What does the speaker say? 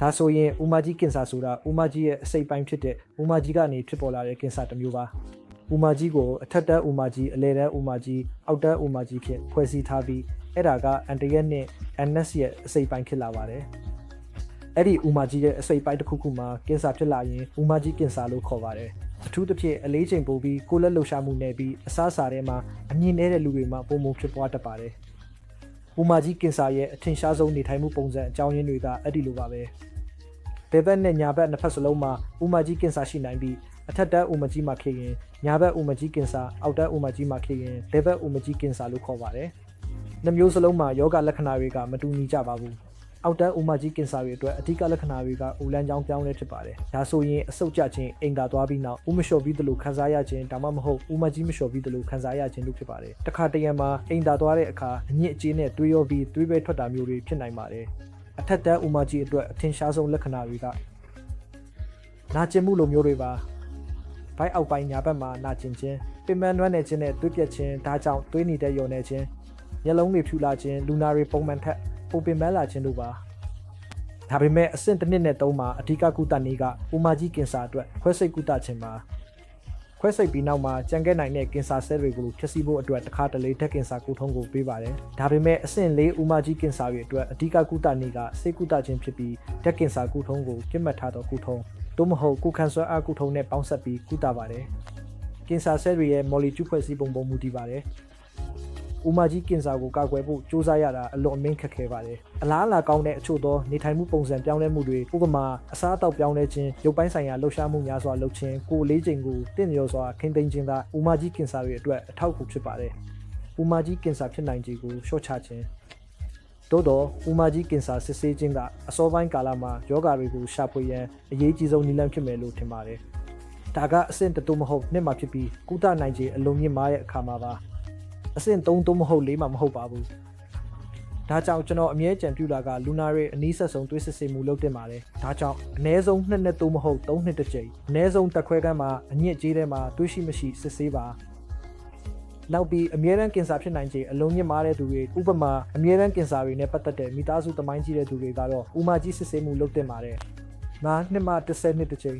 ဒါဆိုရင်ဥမာကြီးကင်ဆာဆိုတာဥမာကြီးရဲ့အစိတ်ပိုင်းဖြစ်တဲ့ဥမာကြီးကနေဖြစ်ပေါ်လာတဲ့ကင်ဆာတစ်မျိုးပါဥမာကြီးကိုအထက်တန်းဥမာကြီးအလယ်တန်းဥမာကြီးအောက်တန်းဥမာကြီးဖြင့်ဖွဲ့စည်းထားပြီးအဲ့ဒါကအန်တရက်နဲ့ NS ရဲ့အစိတ်ပိုင်းဖြစ်လာပါတယ်အဲ့ဒီဥမာကြီးရဲ့အစိတ်ပိုင်းတစ်ခုခုမှာကင်ဆာဖြစ်လာရင်ဥမာကြီးကင်ဆာလို့ခေါ်ပါတယ်အထူးသဖြင့်အလေးချိန်ပိုပြီးကိုယ်လက်လှုပ်ရှားမှုနဲ့ပြီးအစားအစာထဲမှာအမြင့်နေတဲ့လူတွေမှာပုံမှန်ဖြစ်ပွားတတ်ပါတယ် ဥမာကြီးကင်ဆာရဲ့အထင်ရှားဆုံးနေထိုင်မှုပုံစံအကြောင်းရင်းတွေကအဲ့ဒီလိုပါပဲဘယ်ဘက်နဲ့ညာဘက်နှစ်ဖက်စလုံးမှာဥမာကြီးကင်ဆာရှိနိုင်ပြီးအထက်တန်းဥမာကြီးမှာဖြစ်ရင်ညာဘက်ဥမာကြီးကင်ဆာအောက်တန်းဥမာကြီးမှာဖြစ်ရင်ဘယ်ဘက်ဥမာကြီးကင်ဆာလို့ခေါ်ပါတယ်။နှစ်မျိုးစလုံးမှာယောဂလက္ခဏာတွေကမတူညီကြပါဘူး။ အောက်တန်းဥမာကြီးကင်ဆာတွေအတွက်အဓိကလက္ခဏာတွေကဦးလန်းချောင်းပြောင်းလဲဖြစ်ပါတယ်။ဒါဆိုရင်အဆုတ်ကျခြင်းအိမ်သာသွားပြီးနောက်ဥမလျှော်ပြီးသလိုခံစားရခြင်းဒါမှမဟုတ်ဥမာကြီးမလျှော်ပြီးသလိုခံစားရခြင်းတို့ဖြစ်ပါတယ်။တခါတရံမှာအိမ်သာသွားတဲ့အခါအညစ်အကြေးနဲ့တွေးရောပြီးတွေးပဲထွက်တာမျိုးတွေဖြစ်နိုင်ပါတယ်။အထက်တန်းဥမာကြီးအတွက်အထင်ရှားဆုံးလက္ခဏာတွေကနာကျင်မှုလိုမျိုးတွေပါဘိုက်အောက်ပိုင်းညာဘက်မှာနာကျင်ခြင်းပင်ပန်းနွမ်းနေခြင်းနဲ့သွေးပြက်ခြင်းဒါကြောင့်သွေးနေတဲ့ယုံနေခြင်းမျက်လုံးတွေဖြူလာခြင်းလူနာတွေပုံမှန်ထက် ပုံပင်ပန်းလာခြင်းတို့ပါဒါပေမဲ့အဆင့်တစ်နှစ်နဲ့သုံးမှာအဓိကကုသနည်းကဥမာကြီးကင်ဆာအတွက်ခွဲစိတ်ကုသခြင်းပါခွဲစိတ်ပြီးနောက်မှာကြံခဲ့နိုင်တဲ့ကင်ဆာဆဲလ်တွေကိုဖျက်ဆီးဖို့အတွက်တစ်ခါတလေဓာတ်ကင်ဆာကုထုံးကိုပေးပါတယ်ဒါပေမဲ့အဆင့်၄ဥမာကြီးကင်ဆာတွေအတွက်အဓိကကုသနည်းကစိတ်ကုသခြင်းဖြစ်ပြီးဓာတ်ကင်ဆာကုထုံးကိုပြစ်မှတ်ထားသောကုထုံးတို့မဟုတ်ကုခန်ဆွဲအားကုထုံးနဲ့ပေါင်းဆက်ပြီးကုသပါတယ်။ကင်ဆာဆဲလ်တွေရဲ့မော်လီကျူးဖွဲ့စည်းပုံပုံမူတည်ပါတယ်။ ဥမာကြီးကင်ဆာကိုကာကွယ်ဖို့စူးစမ်းရတာအလွန်အမင်းခက်ခဲပါတယ်။အလားအလာကောင်းတဲ့အချို့သောနေထိုင်မှုပုံစံပြောင်းလဲမှုတွေဥပမာအစားအသောက်ပြောင်းလဲခြင်းရုပ်ပိုင်းဆိုင်ရာလှုပ်ရှားမှုများစွာလုပ်ခြင်းကိုယ်လေးချိန်ကိုတင့်လျော်စွာခိမ့်သိမ်းခြင်းသာဥမာကြီးကင်ဆာတွေအတွက်အထောက်အကူဖြစ်ပါတယ်။ဥမာကြီးကင်ဆာဖြစ်နိုင်ခြေကိုလျှော့ချခြင်းတိုးတော့ဥမာကြီးကင်ဆာစစ်ဆေးခြင်းကအစောပိုင်းကာလမှာယောဂါတွေကိုရှာဖွေရန်အရေးကြီးဆုံးနည်းလမ်းဖြစ်မယ်လို့ထင်ပါတယ်။ဒါကအဆင့်တတူမဟုတ်နှစ်မှာဖြစ်ပြီးကုသနိုင်ခြေအလုံးမြင့်မားရဲ့အခါမှာပါ အဆင့်3တူမဟုတ်4မှာမဟုတ်ပါဘူး။ဒါကြောင့်ကျွန်တော်အမြဲကြံပြူလာကလူနာတွေအနည်းဆက်ဆုံးတွေးစစ်ဆေးမှုလုပ်တင်ပါတယ်။ဒါကြောင့်အ ਨੇ ဆုံး2နှစ်တူမဟုတ်3နှစ်တစ်ကြိမ်အ ਨੇ ဆုံးတက်ခွဲကမ်းမှာအညစ်အကြေးထဲမှာတွေးရှိမရှိစစ်ဆေးပါ။နောက်ပြီးအမြဲတမ်းကင်ဆာဖြစ်နိုင်ခြေအလုံးမြင့်မားတဲ့သူတွေဥပမာအမြဲတမ်းကင်ဆာတွေနဲ့ပတ်သက်တဲ့မိသားစုသမိုင်းကြီးတဲ့သူတွေကတော့ဥမာကြီးစစ်ဆေးမှုလုပ်တင်ပါတယ်။နားနှစ်မှ10နှစ်တစ်ချိန်